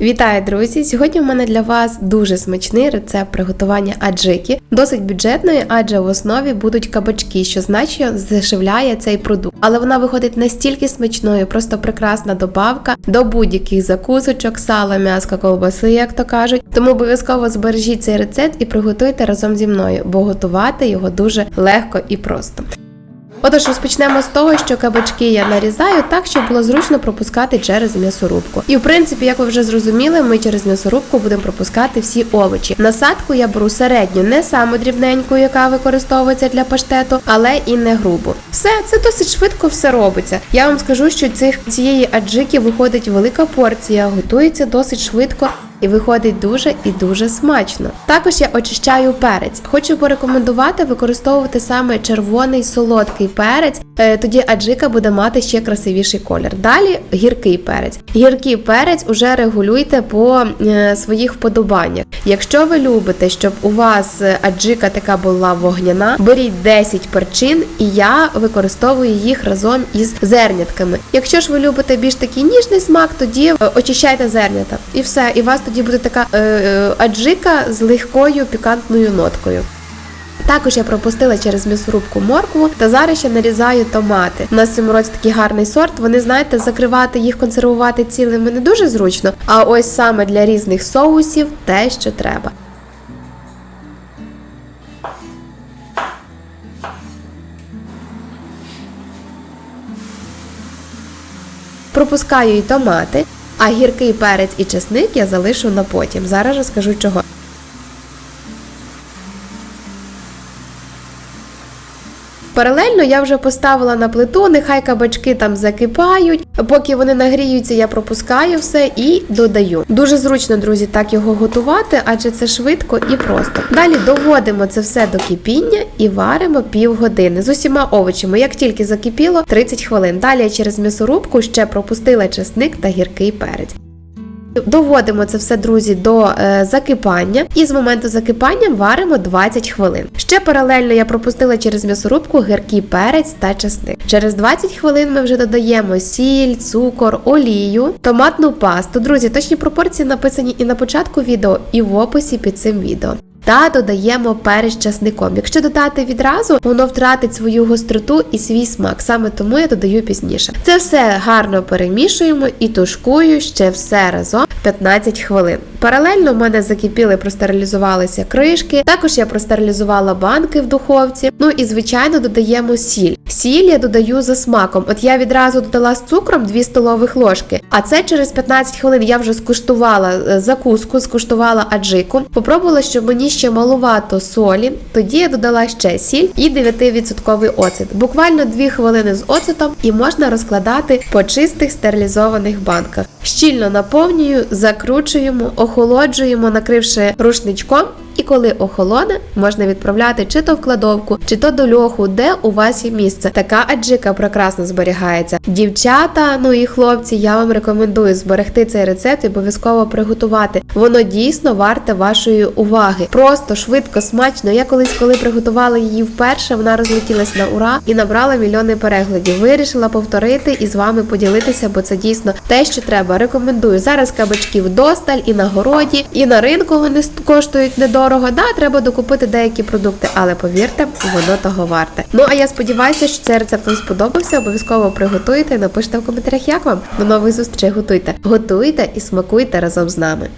Вітаю, друзі! Сьогодні у мене для вас дуже смачний рецепт приготування аджики, досить бюджетної, адже в основі будуть кабачки, що значно здешевляє цей продукт. Але вона виходить настільки смачною, просто прекрасна добавка до будь-яких закусочок, сала, м'яска, ковбаси, як то кажуть. Тому обов'язково збережіть цей рецепт і приготуйте разом зі мною, бо готувати його дуже легко і просто. Отож, розпочнемо з того, що кабачки я нарізаю так, щоб було зручно пропускати через м'ясорубку. І в принципі, як ви вже зрозуміли, ми через м'ясорубку будемо пропускати всі овочі. Насадку я беру середню, не саму дрібненьку, яка використовується для паштету, але і не грубу. Все, це досить швидко все робиться. Я вам скажу, що цих цієї аджики виходить велика порція, готується досить швидко. І виходить дуже і дуже смачно. Також я очищаю перець. Хочу порекомендувати використовувати саме червоний солодкий перець, е, тоді аджика буде мати ще красивіший колір. Далі гіркий перець. Гіркий перець уже регулюйте по е, своїх вподобаннях. Якщо ви любите, щоб у вас е, аджика така була вогняна, беріть 10 перчин, і я використовую їх разом із зернятками. Якщо ж ви любите більш такий ніжний смак, тоді е, очищайте зернята. І все, і у вас тоді буде така е, е, аджика з легкою пікантною ноткою. Також я пропустила через м'ясорубку моркву та зараз ще нарізаю томати. У нас в цьому році такий гарний сорт. Вони знаєте, закривати їх, консервувати цілими не дуже зручно. А ось саме для різних соусів те, що треба. Пропускаю і томати, а гіркий перець і чесник я залишу на потім. Зараз розкажу чого. Паралельно я вже поставила на плиту, нехай кабачки там закипають. Поки вони нагріються, я пропускаю все і додаю. Дуже зручно, друзі, так його готувати, адже це швидко і просто. Далі доводимо це все до кипіння і варимо півгодини з усіма овочами. Як тільки закипіло, 30 хвилин. Далі я через м'ясорубку ще пропустила чесник та гіркий перець. Доводимо це все, друзі, до е, закипання, і з моменту закипання варимо 20 хвилин. Ще паралельно я пропустила через м'ясорубку гіркий перець та чесник. Через 20 хвилин ми вже додаємо сіль, цукор, олію, томатну пасту. Друзі, точні пропорції написані і на початку відео, і в описі під цим відео. Та додаємо перець часником. Якщо додати відразу, воно втратить свою гостроту і свій смак. Саме тому я додаю пізніше. Це все гарно перемішуємо і тушкую ще все разом 15 хвилин. Паралельно в мене закипіли, простерилізувалися кришки. Також я простерилізувала банки в духовці. Ну і звичайно додаємо сіль. Сіль я додаю за смаком. От я відразу додала з цукром 2 столових ложки. А це через 15 хвилин я вже скуштувала е, закуску, скуштувала аджику. Попробувала, що мені ще малувато солі. Тоді я додала ще сіль і 9% оцет. Буквально 2 хвилини з оцетом і можна розкладати по чистих стерилізованих банках. Щільно наповнюю, закручуємо, охолоджуємо, накривши рушничком. І коли охолоне, можна відправляти чи то в кладовку, чи то до льоху, де у вас є місце. Така аджика прекрасно зберігається. Дівчата, ну і хлопці, я вам рекомендую зберегти цей рецепт і обов'язково приготувати. Воно дійсно варте вашої уваги. Просто швидко, смачно. Я колись, коли приготувала її вперше, вона розлетілась на ура і набрала мільйони переглядів. Вирішила повторити і з вами поділитися, бо це дійсно те, що треба. Рекомендую зараз кабачків досталь і на городі, і на ринку вони коштують недорого. Да, треба докупити деякі продукти, але повірте, воно того варте. Ну а я сподіваюся, що цей рецепт вам сподобався. Обов'язково приготуйте. Напишіть в коментарях, як вам. До нових зустрічей готуйте. Готуйте і смакуйте разом з нами.